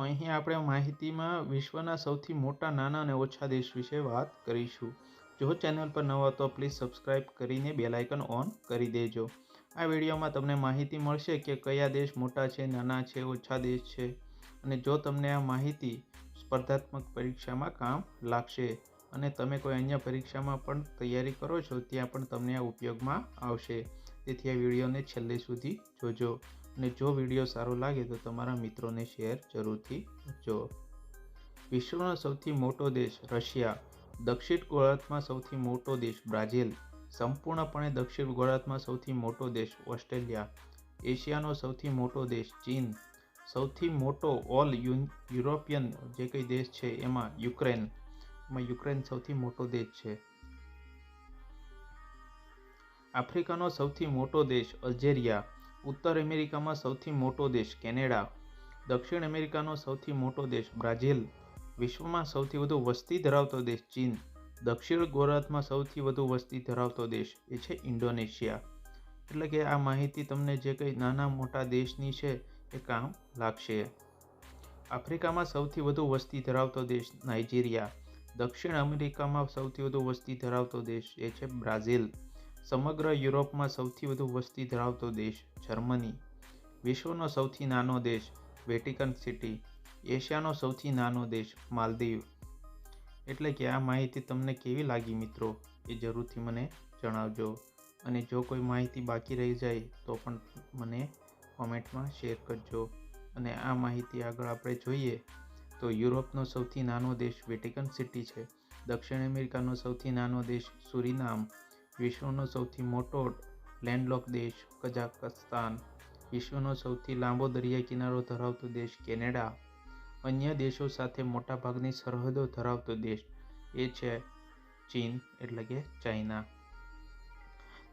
તો અહીં આપણે માહિતીમાં વિશ્વના સૌથી મોટા નાના અને ઓછા દેશ વિશે વાત કરીશું. જો ચેનલ પર નવા તો પ્લીઝ સબસ્ક્રાઇબ કરીને બેલ આઇકન ઓન કરી દેજો. આ વિડીયોમાં તમને માહિતી મળશે કે કયા દેશ મોટા છે, નાના છે, ઓછા દેશ છે અને જો તમને આ માહિતી સ્પર્ધાત્મક પરીક્ષામાં કામ લાગશે અને તમે કોઈ અન્ય પરીક્ષામાં પણ તૈયારી કરો છો, ત્યાં પણ તમને આ ઉપયોગમાં આવશે. તેથી આ વિડીયોને છેલ્લે સુધી જોજો. અને જો વીડિયો સારો લાગે તો તમારા મિત્રોને શેર જરૂરથી કરજો. વિશ્વનો સૌથી મોટો દેશ રશિયા. દક્ષિણ ગોળાર્ધમાં સૌથી મોટો દેશ બ્રાઝિલ. સંપૂર્ણપણે દક્ષિણ ગોળાર્ધમાં સૌથી મોટો દેશ ઓસ્ટ્રેલિયા. એશિયાનો સૌથી મોટો દેશ ચીન. સૌથી મોટો ઓલ યુરોપિયન જે કંઈ દેશ છે એમાં યુક્રેન. એમાં યુક્રેન સૌથી મોટો દેશ છે. આફ્રિકાનો સૌથી મોટો દેશ અલ્જેરિયા. ઉત્તર અમેરિકામાં સૌથી મોટો દેશ કેનેડા, દક્ષિણ અમેરિકાનો સૌથી મોટો દેશ બ્રાઝિલ, વિશ્વમાં સૌથી વધુ વસ્તી ધરાવતો દેશ ચીન, દક્ષિણ ગોળાર્ધમાં સૌથી વધુ વસ્તી ધરાવતો દેશ એ છે ઇન્ડોનેશિયા. એટલે કે આ માહિતી તમને જે કંઈ નાના મોટા દેશની છે એ કામ લાગશે. આફ્રિકામાં સૌથી વધુ વસ્તી ધરાવતો દેશ નાઇજીરિયા, દક્ષિણ અમેરિકામાં સૌથી વધુ વસ્તી ધરાવતો દેશ એ છે બ્રાઝિલ. સમગ્ર યુરોપમાં સૌથી વધુ વસ્તી ધરાવતો દેશ જર્મની. વિશ્વનો સૌથી નાનો દેશ વેટિકન સિટી. એશિયાનો સૌથી નાનો દેશ માલદીવ. એટલે કે આ માહિતી તમને કેવી લાગી મિત્રો એ જરૂરથી મને જણાવજો. અને જો કોઈ માહિતી બાકી રહી જાય તો પણ મને કોમેન્ટમાં શેર કરજો. અને આ માહિતી આગળ આપણે જોઈએ તો યુરોપનો સૌથી નાનો દેશ વેટિકન સિટી છે. દક્ષિણ અમેરિકાનો સૌથી નાનો દેશ સુરીનામ. વિશ્વનો સૌથી મોટો લેન્ડલોક દેશ કઝાકસ્તાન વિશ્વનો સૌથી લાંબો દરિયા કિનારો ધરાવતો દેશ કેનેડા. અન્ય દેશો સાથે મોટાભાગની સરહદો ધરાવતો દેશ એ છે ચીન, એટલે કે ચાઇના.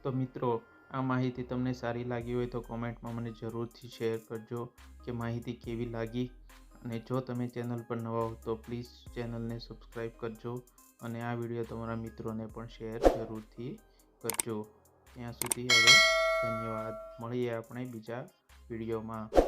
તો મિત્રો, આ માહિતી તમને સારી લાગી હોય તો કોમેન્ટમાં મને જરૂરથી શેર કરજો કે માહિતી કેવી લાગી. અને જો તમે ચેનલ પર નવા હો તો પ્લીઝ ચેનલને સબસ્ક્રાઈબ કરજો અને આ વીડિયો તમારા મિત્રોને પણ શેર જરૂરથી કરજો. ત્યાં સુધી હવે ધન્યવાદ. મળીએ આપણે બીજા વિડીયોમાં.